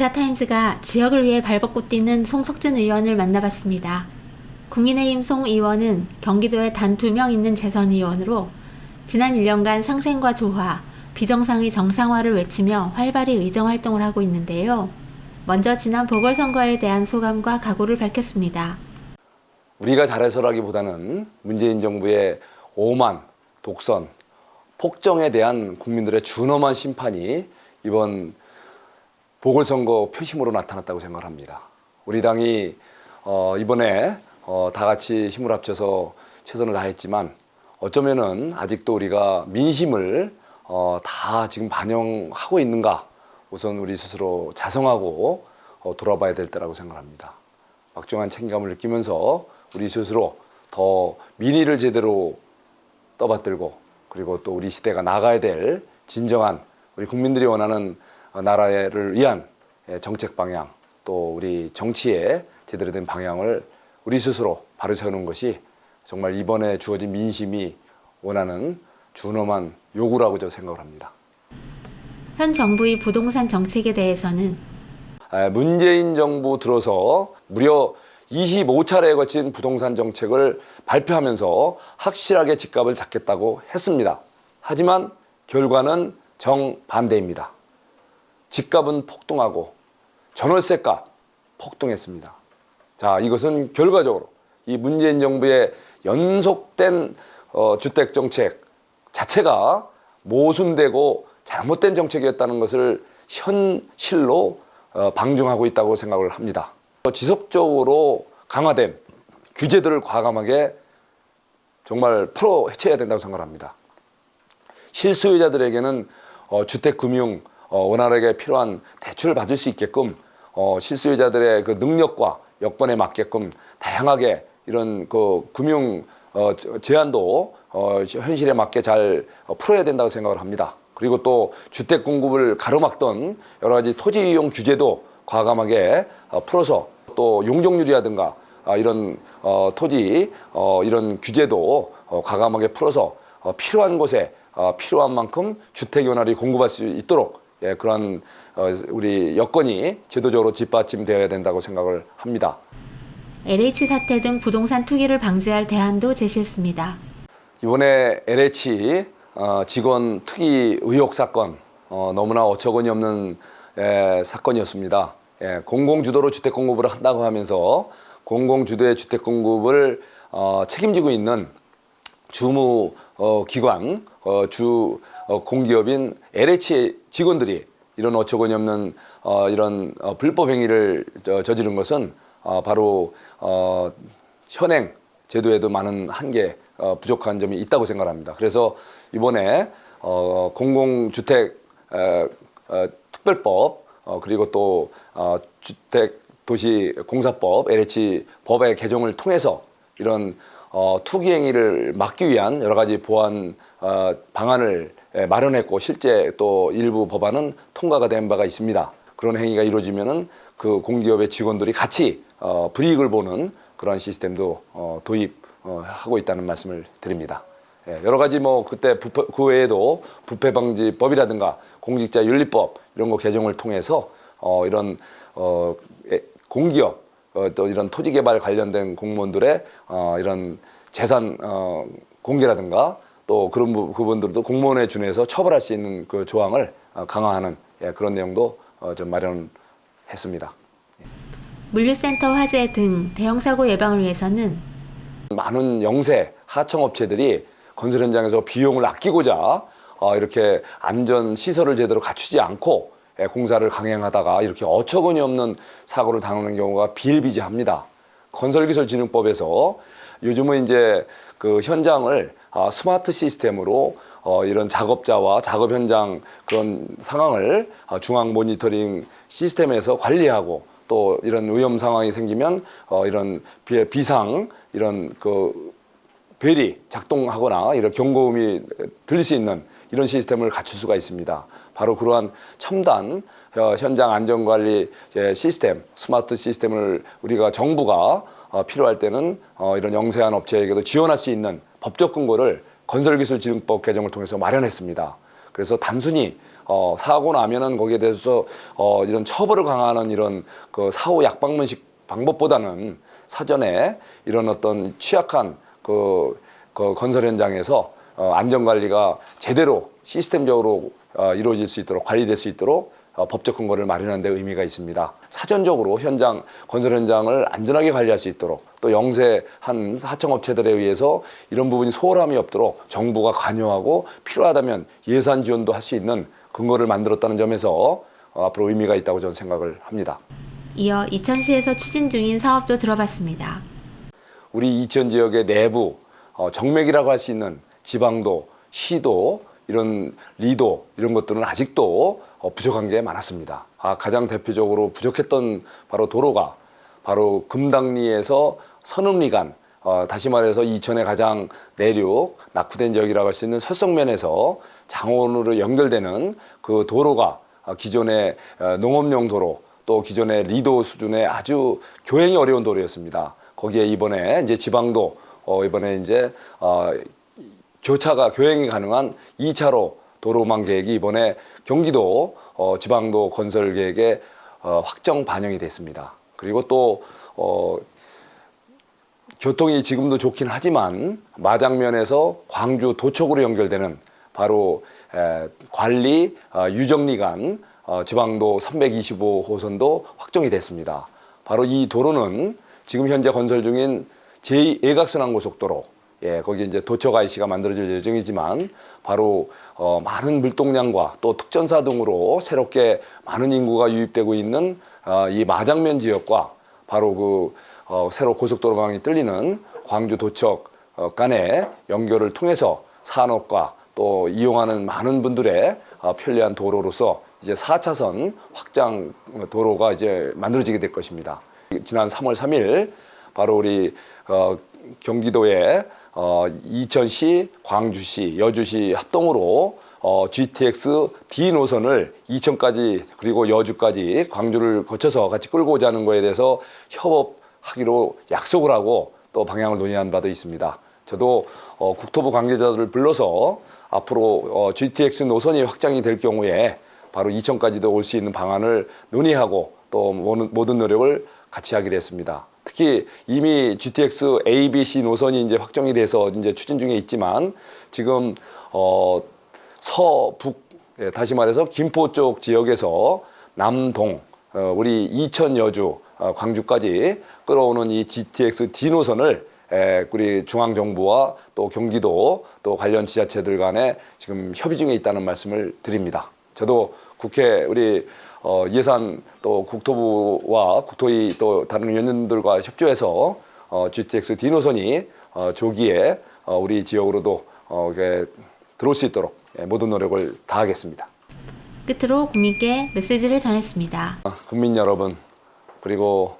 아시아타임즈가 지역을 위해 발벗고 뛰는 송석준 의원을 만나봤습니다. 국민의힘 송 의원은 경기도에 단 두 명 있는 재선 의원으로 지난 1년간 상생과 조화, 비정상의 정상화를 외치며 활발히 의정 활동을 하고 있는데요. 먼저 지난 보궐선거에 대한 소감과 각오를 밝혔습니다. 우리가 잘해서라기보다는 문재인 정부의 오만, 독선, 폭정에 대한 국민들의 준엄한 심판이 이번 보궐선거 표심으로 나타났다고 생각합니다. 우리 당이 어, 이번에 어, 다 같이 힘을 합쳐서 최선을 다했지만 어쩌면은 아직도 우리가 민심을 어, 다 지금 반영하고 있는가 우선 우리 스스로 자성하고 어, 돌아봐야 될 때라고 생각합니다. 막중한 책임감을 느끼면서 우리 스스로 더 민의를 제대로 떠받들고 그리고 또 우리 시대가 나가야 될 진정한 우리 국민들이 원하는 어, 나라를 위한 예, 정책 방향 또 우리 정치의 제대로 된 방향을 우리 스스로 바로 세우는 것이 정말 이번에 주어진 민심이 원하는 준엄한 요구라고 저 생각을 합니다. 현 정부의 부동산 정책에 대해서는 에, 문재인 정부 들어서 무려 25차례에 걸친 부동산 정책을 발표하면서 확실하게 집값을 잡겠다고 했습니다. 하지만 결과는 정반대입니다. 집값은 폭등하고 전월세값 폭등했습니다. 자, 이것은 결과적으로 이 문재인 정부의 연속된 어, 주택 정책 자체가 모순되고 잘못된 정책이었다는 것을 현실로 어, 방증하고 있다고 생각을 합니다. 지속적으로 강화된 규제들을 과감하게 정말 풀어 헤쳐야 된다고 생각합니다. 실수요자들에게는 어, 주택 금융 어, 원활하게 필요한 대출을 받을 수 있게끔 어, 실수요자들의 그 능력과 여건에 맞게끔 다양하게 이런 그 금융 어, 제한도 어, 현실에 맞게 잘 어, 풀어야 된다고 생각을 합니다. 그리고 또 주택 공급을 가로막던 여러 가지 토지 이용 규제도 과감하게 어, 풀어서 또 용적률이라든가 아, 이런 어, 토지 어, 이런 규제도 어, 과감하게 풀어서 어, 필요한 곳에 어, 필요한 만큼 주택 연활이 공급할 수 있도록 예, 그런 어, 우리 여건이 제도적으로 뒷받침되어야 된다고 생각을 합니다. LH 사태 등 부동산 투기를 방지할 대안도 제시했습니다. 이번에 LH 어, 직원 투기 의혹 사건 어, 너무나 어처구니 없는 에, 사건이었습니다. 예, 공공 주도로 주택 공급을 한다고 하면서 공공 주도의 주택 공급을 어, 책임지고 있는 주무 어, 기관 어, 주 어, 공기업인 LH 직원들이 이런 어처구니 없는 어, 이런 어, 불법 행위를 저, 저지른 것은 어, 바로 어, 현행 제도에도 많은 한계 어, 부족한 점이 있다고 생각합니다. 그래서 이번에 어, 공공주택 어, 어, 특별법 어, 그리고 또 어, 주택 도시 공사법 LH 법의 개정을 통해서 이런 어, 투기 행위를 막기 위한 여러 가지 보완 어, 방안을 예, 마련했고 실제 또 일부 법안은 통과가 된 바가 있습니다. 그런 행위가 이루어지면은 그 공기업의 직원들이 같이 어, 불이익을 보는 그런 시스템도 어, 도입하고 있다는 말씀을 드립니다. 예, 여러 가지 뭐 그때 부패, 그 외에도 부패 방지법이라든가 공직자 윤리법 이런 거 개정을 통해서 어, 이런 어, 에, 공기업 어, 또 이런 토지 개발 관련된 공무원들의 어, 이런 재산 어, 공개라든가 또 그런 부, 부분들도 공무원에 준해서 처벌할 수 있는 그 조항을 어, 강화하는 예, 그런 내용도 어, 좀 마련했습니다. 물류센터 화재 등 대형 사고 예방을 위해서는 많은 영세 하청업체들이 건설 현장에서 비용을 아끼고자 어, 이렇게 안전 시설을 제대로 갖추지 않고 예, 공사를 강행하다가 이렇게 어처구니 없는 사고를 당하는 경우가 비일비재합니다. 건설기술진흥법에서 요즘은 이제 그 현장을 아, 스마트 시스템으로 어, 이런 작업자와 작업 현장 그런 상황을 아, 중앙 모니터링 시스템에서 관리하고 또 이런 위험 상황이 생기면 어, 이런 비, 비상 이런 그 벨이 작동하거나 이런 경고음이 들릴 수 있는 이런 시스템을 갖출 수가 있습니다. 바로 그러한 첨단 어, 현장 안전관리 시스템, 스마트 시스템을 우리가 정부가 어, 필요할 때는 어, 이런 영세한 업체에게도 지원할 수 있는 법적 근거를 건설기술진흥법 개정을 통해서 마련했습니다. 그래서 단순히 어, 사고 나면은 거기에 대해서 어, 이런 처벌을 강화하는 이런 그 사후 약방문식 방법보다는 사전에 이런 어떤 취약한 그, 그 건설 현장에서 어, 안전 관리가 제대로 시스템적으로 어, 이루어질 수 있도록 관리될 수 있도록 어, 법적 근거를 마련하는 데 의미가 있습니다. 사전적으로 현장 건설 현장을 안전하게 관리할 수 있도록 또 영세한 하청업체들에 의해서 이런 부분이 소홀함이 없도록 정부가 관여하고 필요하다면 예산 지원도 할 수 있는 근거를 만들었다는 점에서 어, 앞으로 의미가 있다고 저는 생각을 합니다. 이어 이천시에서 추진 중인 사업도 들어봤습니다. 우리 이천 지역의 내부 어, 정맥이라고 할 수 있는 지방도, 시도 이런 리도 이런 것들은 아직도 어, 부족한 게 많았습니다. 아, 가장 대표적으로 부족했던 바로 도로가 바로 금당리에서 선읍리간 어, 다시 말해서 이천의 가장 내륙 낙후된 지역이라고 할 수 있는 설성면에서 장원으로 연결되는 그 도로가 어, 기존의 어, 농업용 도로 또 기존의 리도 수준의 아주 교행이 어려운 도로였습니다. 거기에 이번에 이제 지방도 어, 이번에 이제 어, 교차가 교행이 가능한 2차로 도로망 계획이 이번에 경기도 어, 지방도 건설 계획에 어, 확정 반영이 됐습니다. 그리고 또 어, 교통이 지금도 좋긴 하지만 마장면에서 광주 도촉으로 연결되는 바로 에, 관리 어, 유정리간 어, 지방도 325호선도 확정이 됐습니다. 바로 이 도로는 지금 현재 건설 중인 제2예각선항 고속도로 예, 거기 이제 도척 IC가 만들어질 예정이지만 바로 어, 많은 물동량과 또 특전사 등으로 새롭게 많은 인구가 유입되고 있는 어, 이 마장면 지역과 바로 그 어, 새로 고속도로망이 뚫리는 광주 도척 어, 간의 연결을 통해서 산업과 또 이용하는 많은 분들의 어, 편리한 도로로서 이제 4차선 확장 도로가 이제 만들어지게 될 것입니다. 지난 3월 3일 바로 우리 어, 경기도의 어, 이천시, 광주시, 여주시 합동으로 어, GTX D 노선을 이천까지 그리고 여주까지 광주를 거쳐서 같이 끌고 오자는 거에 대해서 협업하기로 약속을 하고 또 방향을 논의한 바도 있습니다. 저도 어, 국토부 관계자들을 불러서 앞으로 어, GTX 노선이 확장이 될 경우에 바로 이천까지도 올 수 있는 방안을 논의하고 또 모든 노력을 같이 하기로 했습니다. 특히 이미 GTX A, B, C 노선이 이제 확정이 돼서 이제 추진 중에 있지만 지금 어 서북 예, 다시 말해서 김포 쪽 지역에서 남동 어, 우리 이천 여주 어, 광주까지 끌어오는 이 GTX D 노선을 에, 우리 중앙 정부와 또 경기도 또 관련 지자체들 간에 지금 협의 중에 있다는 말씀을 드립니다. 저도 국회 우리 어, 예산 또 국토부와 국토위 또 다른 위원님들과 협조해서 어, GTX D 노선이 어, 조기에 어, 우리 지역으로도 어, 이게 들어올 수 있도록 예, 모든 노력을 다하겠습니다. 끝으로 국민께 메시지를 전했습니다. 어, 국민 여러분 그리고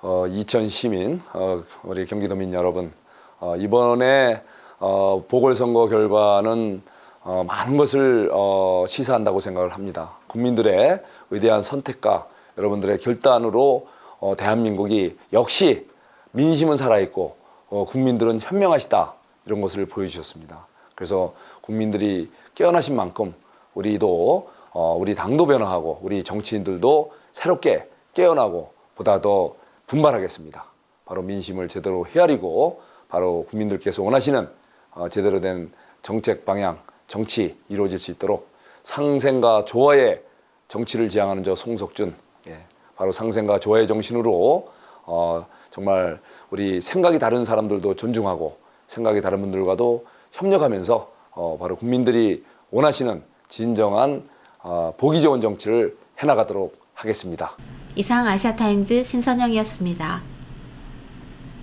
어, 이천 시민 어, 우리 경기도민 여러분 어, 이번에 어, 보궐선거 결과는 어, 많은 것을 어, 시사한다고 생각을 합니다. 국민들의 위대한 선택과 여러분들의 결단으로 어, 대한민국이 역시 민심은 살아있고 어, 국민들은 현명하시다 이런 것을 보여주셨습니다. 그래서 국민들이 깨어나신 만큼 우리도 어, 우리 당도 변화하고 우리 정치인들도 새롭게 깨어나고 보다 더 분발하겠습니다. 바로 민심을 제대로 헤아리고 바로 국민들께서 원하시는 어, 제대로 된 정책 방향, 정치 이루어질 수 있도록 상생과 조화의 정치를 지향하는 저 송석준, 예, 바로 상생과 조화의 정신으로 어, 정말 우리 생각이 다른 사람들도 존중하고 생각이 다른 분들과도 협력하면서 어, 바로 국민들이 원하시는 진정한 어, 보기 좋은 정치를 해나가도록 하겠습니다. 이상 아시아타임즈 신선영이었습니다.